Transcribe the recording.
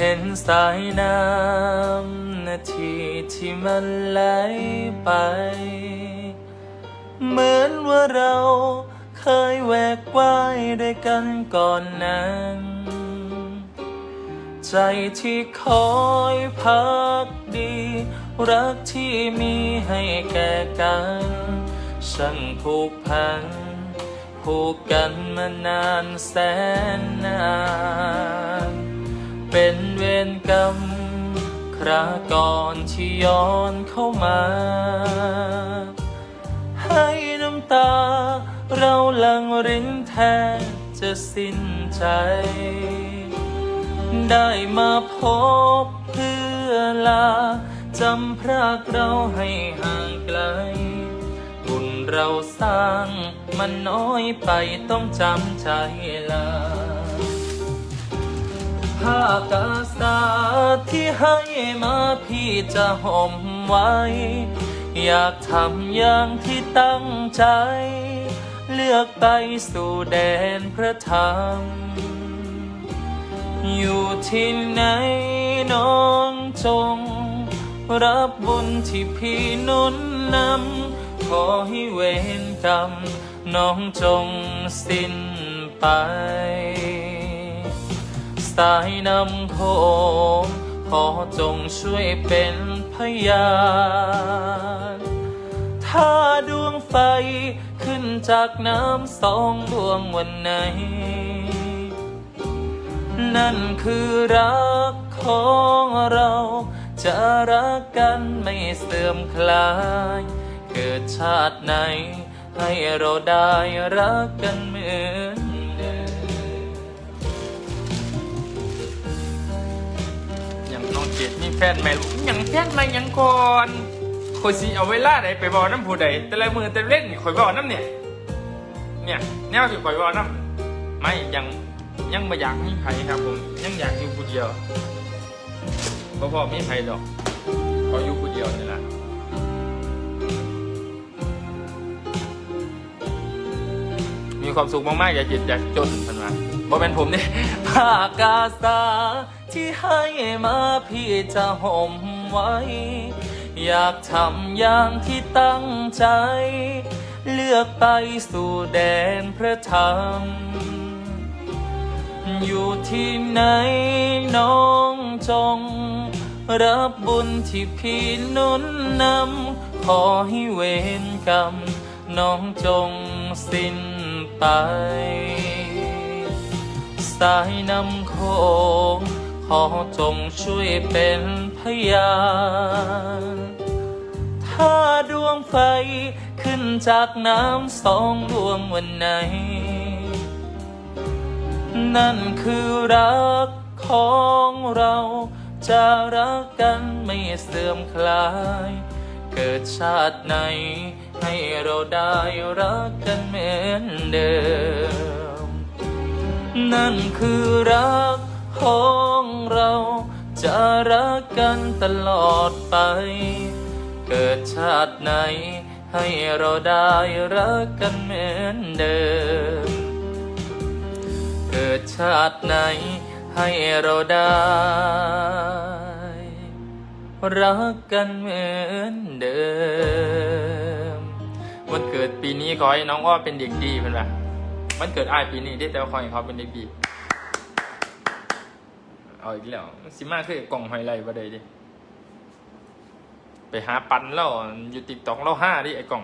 เห็นสายน้ำนาทีที่มันไหลไป เหมือนว่าเราเคยแหวกว่ายด้วยกันก่อนนั้น ใจที่คอยพักดี รักที่มีให้แก่กันช่างผูกพันผูกกันมานานแสนนาน เป็นเวรกรรม คราก่อนที่ย้อนเข้ามา ให้น้ำตา เราลังรินแทนจะสิ้นใจ ได้มาพบเพื่อลาจำพรากเราให้ห่างไกล บุญเราสร้างมันน้อยไปต้องจำใจลาากาสาที่ให้มาพี่จะห่มไว้ อยากทำอย่างที่ตั้งใจ เลือกไปสู่แดนพระธรรม อยู่ที่ไหนน้องจง รับบุญที่พี่นุนนำขอให้เวรกรรม น้องจงสิ้นไป สายนำโขงขอจงช่วยเป็นพยาน ถ้าดวงไฟขึ้นจากน้ำสองดวงวันไหน นั่นคือรักของเราจะรักกันไม่เสื่อมคลาย เกิดชาติไหน ให้เราได้รักกันเหมือน แฟนใหม่ลูกอย่างแฟนใหม่ยังก่อนคอยสิเอาเวลาใดไปบอกน้ำผู้ใดแต่ละมือแต่เล่นคอยบอกน้ำเนี่ย เนี่ยแนวที่คอยบอกน้ำไม่ยังยังไม่อยากมีใครครับผมยังอยากอยู่ผู้เดียวบ่พอมีใครดอกขออยู่ผู้เดียวนี่แหละมีความสุขมากๆอย่าจิตอยากจนพันมา บ่เป็นผมเนี่ยผ้ากาสาที่ให้มาพี่จะห่มไว้ อยากทำอย่างที่ตั้งใจ เลือกไปสู่แดนพระธรรม อยู่ที่ไหนน้องจง รับบุญที่พี่นุนนำขอให้เวรกรรม น้องจงสิ้นไป สายน้ำโขงขอจงช่วยเป็นพยาน ถ้าดวงไฟขึ้นจากน้ำสองดวงวันไหน นั่นคือรักของเราจะรักกันไม่เสื่อมคลาย เกิดชาติไหนให้เราได้รักกันเหมือนเดิม นั่นคือรักของเรา จะรักกันตลอดไป เกิดชาติไหน ให้เราได้รักกันเหมือนเดิม เกิดชาติไหน ให้เราได้ รักกันเหมือนเดิมวันเกิดปีนี้ขอให้น้องอ้อเป็นเด็กดีเป็นแบบ มันเกิดอายปีนี้ได้แต่ว่าขอยเขาเป็นเด็กดี เอาอีกแล้วซิมากคือกล่องไฮไลท์บ่ได้ดิ ไปหาปันแล้วอยู่ติ๊กต็อกเราห้าดิไอ้กล่อง